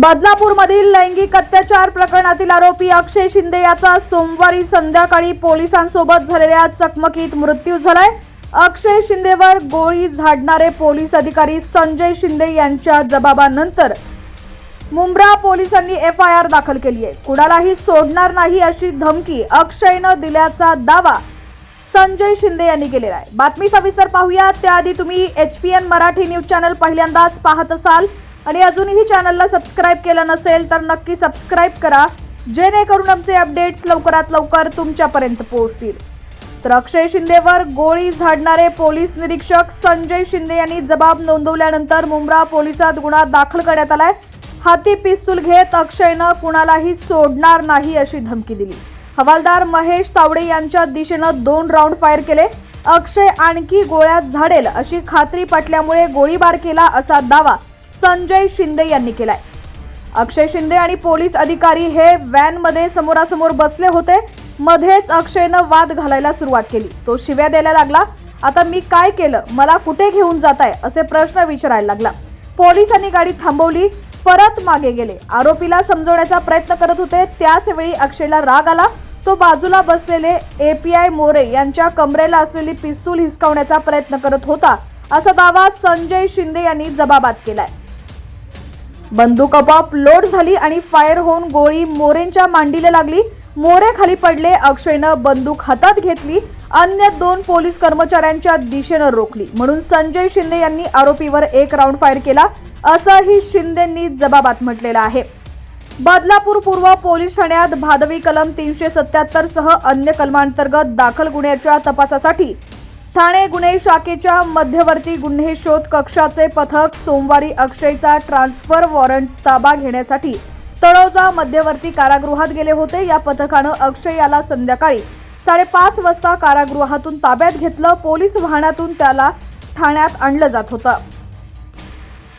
बदलापूरमधील लैंगिक अत्याचार प्रकरणातील आरोपी अक्षय शिंदे याचा सोमवारी संध्याकाळी पोलिसांसोबत झालेल्या चकमकीत मृत्यू झालाय. अक्षय शिंदेवर गोळी झाडणारे पोलीस अधिकारी संजय शिंदे यांच्या जबाबानंतर मुंब्रा पोलिसांनी एफ आय आर दाखल केली आहे. कुणालाही सोडणार नाही अशी धमकी अक्षयनं दिल्याचा दावा संजय शिंदे यांनी केलेला आहे. बातमी सविस्तर पाहूया. त्याआधी तुम्ही H P N Marathi news channel पहिल्यांदाच पाहत असाल. आणि अजूनही चॅनलला सबस्क्राईब केलं नसेल तर नक्की सबस्क्राईब करा. जेणेकरून आमचे अपडेट्स लवकरात लवकर तुमच्यापर्यंत पोहोचतील. तर अक्षय शिंदेवर गोळी झाडणारे पोलीस निरीक्षक संजय शिंदे यांनी जबाब नोंदवल्यानंतर मुंब्रा पोलिसात गुन्हा दाखल करण्यात आलाय. हाती पिस्तूल घेत अक्षयनं कुणालाही सोडणार नाही अशी धमकी दिली. हवालदार महेश तावडे यांच्या दिशेनं दोन राऊंड फायर केले. अक्षय आणखी गोळ्यात झाडेल अशी खात्री पटल्यामुळे गोळीबार केला असा दावा संजय शिंदे यांनी केलाय. अक्षय शिंदे आणि पोलीस अधिकारी हे व्हॅनमध्ये समोरासमोर बसले होते. मध्येच अक्षयनं वाद घालायला सुरुवात केली. तो शिव्या द्यायला लागला. आता मी काय केलं? मला कुठे घेऊन जाताय? असे प्रश्न विचारायला लागला. पोलिसांनी गाडी थांबवली. परत मागे गेले. आरोपीला समजवण्याचा प्रयत्न करत होते. त्याच वेळी अक्षयला राग आला. तो बाजूला बसलेले एपीआय मोरे यांच्या कमरेला असलेली पिस्तूल हिसकावण्याचा प्रयत्न करत होता. असा दावा संजय शिंदे यांनी जबाबात केलाय. बंदूक आपोआप लोड झाली आणि फायर होऊन गोळी मोरेंच्या मांडीला लागली. मोरे खाली पडले. अक्षयनं बंदूक हातात घेतली. अन्य दोन पोलीस कर्मचाऱ्यांच्या दिशेनं रोखली. म्हणून संजय शिंदे यांनी आरोपीवर एक राऊंड फायर केला. असंही शिंदेंनी जबाबात म्हटलेलं आहे. बदलापूर पूर्व पोलीस ठाण्यात भादवी कलम तीनशे सत्याहत्तर सह अन्य कलमांतर्गत दाखल गुन्ह्याच्या तपासासाठी ठाणे गुन्हे शाखेच्या मध्यवर्ती गुन्हे शोध कक्षाचे पथक सोमवारी अक्षयचा ट्रान्सफर वॉरंट ताबा घेण्यासाठी तळोजा मध्यवर्ती कारागृहात गेले होते. या पथकानं अक्षय याला संध्याकाळी साडेपाच वाजता कारागृहातून ताब्यात घेतलं. पोलीस वाहनातून त्याला ठाण्यात आणलं जात होतं.